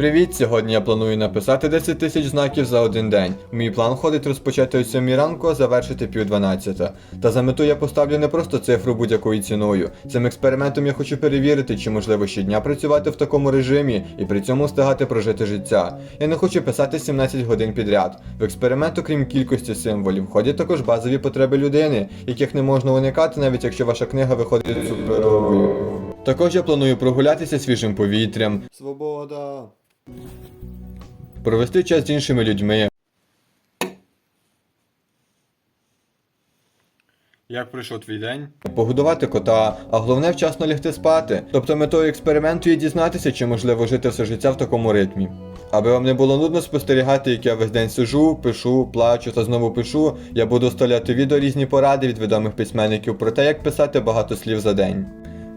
Привіт! Сьогодні я планую написати 10 тисяч знаків за один день. Мій план входить розпочати о 7 ранку, а завершити пів 12. Та за мету я поставлю не просто цифру будь-якою ціною. Цим експериментом я хочу перевірити, чи можливо щодня працювати в такому режимі і при цьому встигати прожити життя. Я не хочу писати 17 годин підряд. В експеримент, окрім кількості символів, входять також базові потреби людини, яких не можна уникати, навіть якщо ваша книга виходить суперовою. Також я планую прогулятися свіжим повітрям. Свобода. Провести час з іншими людьми. Як пройшов твій день? Погодувати кота, а головне вчасно лягти спати. Тобто метою експерименту є дізнатися, чи можливо жити все життя в такому ритмі. Аби вам не було нудно спостерігати, як я весь день сижу, пишу, плачу та знову пишу, я буду вставляти відео різні поради від відомих письменників про те, як писати багато слів за день.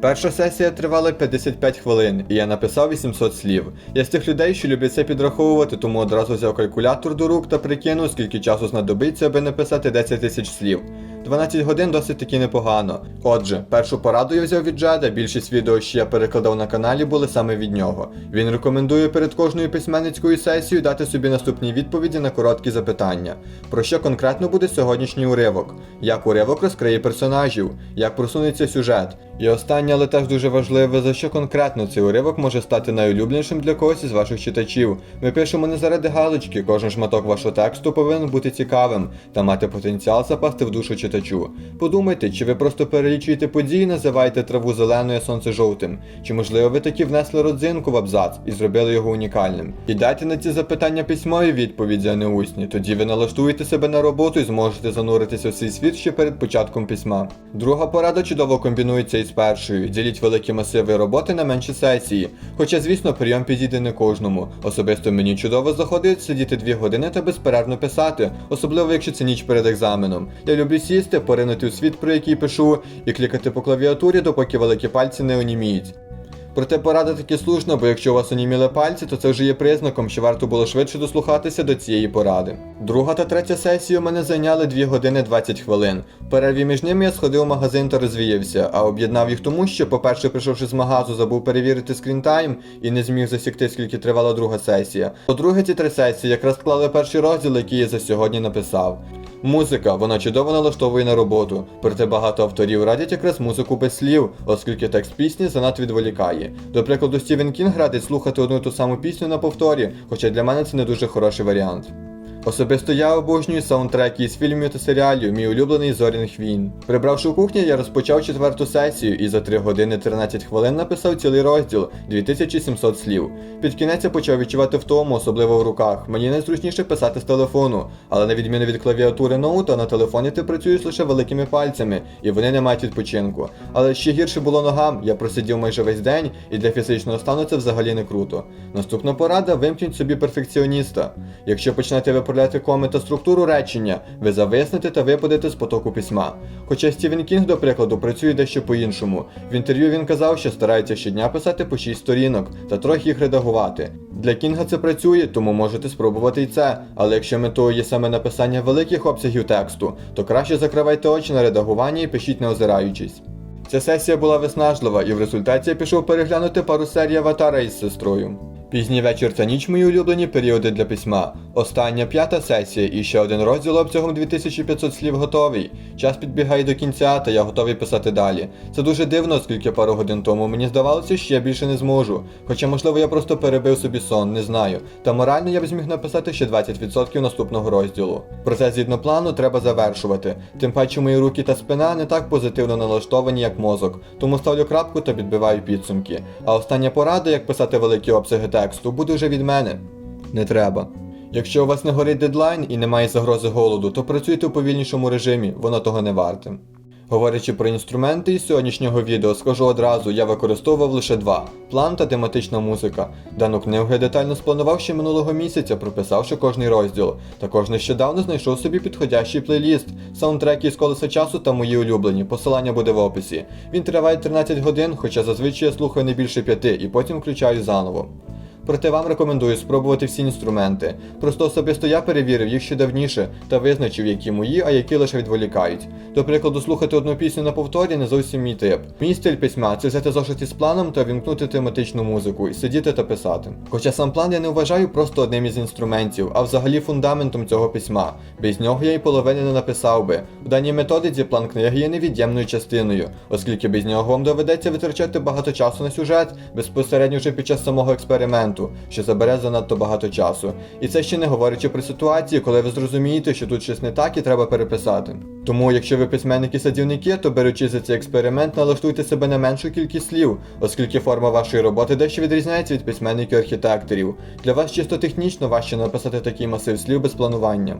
Перша сесія тривала 55 хвилин, і я написав 800 слів. Я з тих людей, що люблять це підраховувати, тому одразу взяв калькулятор до рук та прикинув, скільки часу знадобиться, аби написати 10 тисяч слів. 12 годин досить таки непогано. Отже, першу пораду я взяв від Джеда, більшість відео, що я перекладав на каналі, були саме від нього. Він рекомендує перед кожною письменницькою сесією дати собі наступні відповіді на короткі запитання. Про що конкретно буде сьогоднішній уривок? Як уривок розкриє персонажів, як просунеться сюжет. І останнє, але теж дуже важливе, за що конкретно цей уривок може стати найулюбленішим для когось із ваших читачів. Ми пишемо не заради галочки, кожен шматок вашого тексту повинен бути цікавим та мати потенціал запасти в душу читачу. Подумайте, чи ви просто перелічуєте події, називаєте траву зеленою, сонце жовтим, чи можливо ви таки внесли родзинку в абзац і зробили його унікальним. І дайте на ці запитання письмові відповіді, а не усні. Тоді ви налаштуєте себе на роботу і зможете зануритися в цей світ ще перед початком письма. Друга порада чудово комбінується із першою. Діліть великі масиви роботи на менші сесії. Хоча, звісно, прийом підійде не кожному. Особисто мені чудово заходить сидіти дві години та безперервно писати, особливо якщо це ніч перед екзаменом. Я люблю сісти, поринути у світ, про який пишу, і клікати по клавіатурі, допоки великі пальці не оніміють. Проте порада таки слушна, бо якщо у вас оніміли пальці, то це вже є признаком, що варто було швидше дослухатися до цієї поради. Друга та третя сесії у мене зайняли 2 години 20 хвилин. В перерві між ними я сходив в магазин та розвіявся, а об'єднав їх тому, що, по-перше, прийшовши з магазу, забув перевірити скрінтайм і не зміг засікти, скільки тривала друга сесія. По-друге, ці три сесії якраз склали перший розділ, який я за сьогодні написав. Музика, вона чудово налаштовує на роботу, проте багато авторів радять якраз музику без слів, оскільки текст пісні занадто відволікає. До прикладу, Стівен Кінг радить слухати одну і ту саму пісню на повторі, хоча для мене це не дуже хороший варіант. Особисто я обожнюю саундтреки із фільмів та серіалів, мій улюблений Зоряних війн. Прибравши у кухні, я розпочав четверту сесію і за 3 години 13 хвилин написав цілий розділ 2700 слів. Під кінець я почав відчувати втому, особливо в руках. Мені найзручніше писати з телефону, але на відміну від клавіатури ноута, на телефоні ти працюєш лише великими пальцями, і вони не мають відпочинку. Але ще гірше було ногам, я просидів майже весь день, і для фізичного стану це взагалі не круто. Наступна порада вимкніть собі перфекціоніста. Якщо почнете виправляти коми та структуру речення, ви зависнете та випадете з потоку письма. Хоча Стівен Кінг, до прикладу, працює дещо по-іншому. В інтерв'ю він казав, що старається щодня писати по 6 сторінок та трохи їх редагувати. Для Кінга це працює, тому можете спробувати і це. Але якщо метою є саме написання великих обсягів тексту, то краще закривайте очі на редагування і пишіть не озираючись. Ця сесія була виснажлива, і в результаті я пішов переглянути пару серій аватара із сестрою. Пізній вечір та ніч мої улюблені періоди для письма. Остання п'ята сесія і ще один розділ обсягом 2500 слів готовий. Час підбігає до кінця, та я готовий писати далі. Це дуже дивно, оскільки пару годин тому мені здавалося, що я більше не зможу. Хоча, можливо, я просто перебив собі сон, не знаю. Та морально я б зміг написати ще 20% наступного розділу. Процес згідно плану треба завершувати. Тим паче мої руки та спина не так позитивно налаштовані, як мозок, тому ставлю крапку та підбиваю підсумки. А остання порада, як писати великі обсяги тексту, буде вже від мене. Не треба. Якщо у вас не горить дедлайн і немає загрози голоду, то працюйте у повільнішому режимі, воно того не варте. Говорячи про інструменти із сьогоднішнього відео, скажу одразу, я використовував лише два план та тематична музика. Дану книгу я детально спланував ще минулого місяця, прописавши кожний розділ. Також нещодавно знайшов собі підходящий плейліст, саундтреки із колеса часу та мої улюблені. Посилання буде в описі. Він триває 13 годин, хоча зазвичай я слухаю не більше п'яти і потім включаю заново. Проте вам рекомендую спробувати всі інструменти. Просто особисто я перевірив їх ще давніше та визначив, які мої, а які лише відволікають. До прикладу, слухати одну пісню на повторі не зовсім мій тип. Мій стиль письма це взяти зошит із планом та вімкнути тематичну музику і сидіти та писати. Хоча сам план я не вважаю просто одним із інструментів, а взагалі фундаментом цього письма. Без нього я й половини не написав би. У даній методиці план книги є невід'ємною частиною, оскільки без нього вам доведеться витрачати багато часу на сюжет безпосередньо вже під час самого експерименту, що забере занадто багато часу. І це ще не говорячи про ситуації, коли ви зрозумієте, що тут щось не так і треба переписати. Тому, якщо ви письменники-садівники, то беручи за цей експеримент, налаштуйте себе на меншу кількість слів, оскільки форма вашої роботи дещо відрізняється від письменників-архітекторів. Для вас чисто технічно важче написати такий масив слів без планування.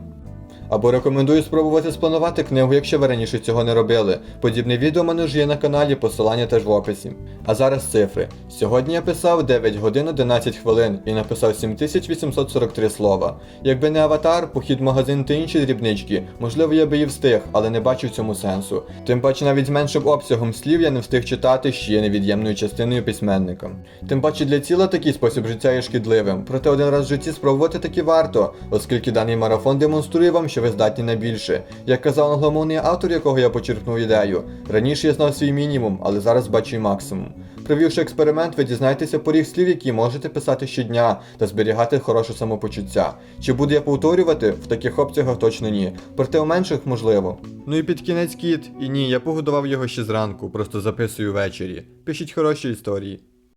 Або рекомендую спробувати спланувати книгу, якщо ви раніше цього не робили. Подібне відео мене ж є на каналі, посилання теж в описі. А зараз цифри. Сьогодні я писав 9 годин 11 хвилин і написав 7843 слова. Якби не аватар, похід в магазин та інші дрібнички, можливо я би і встиг, але не бачу в цьому сенсу. Тим паче навіть з меншим обсягом слів я не встиг читати, що є невід'ємною частиною письменника. Тим паче для тіла такий спосіб життя є шкідливим, проте один раз в житті спробувати таки варто, оскільки даний марафон демонструє вам, що ви здатні на більше. Як казав англомовний автор, якого я почерпнув ідею, раніше я знав свій мінімум, але зараз бачу й максимум. Провівши експеримент, ви дізнаєтеся поріг слів, які можете писати щодня та зберігати хороше самопочуття. Чи буду я повторювати? В таких обсягах точно ні. Проте у менших можливо. Ну і під кінець кіт, і ні, я погодував його ще зранку, просто записую ввечері. Пишіть хороші історії.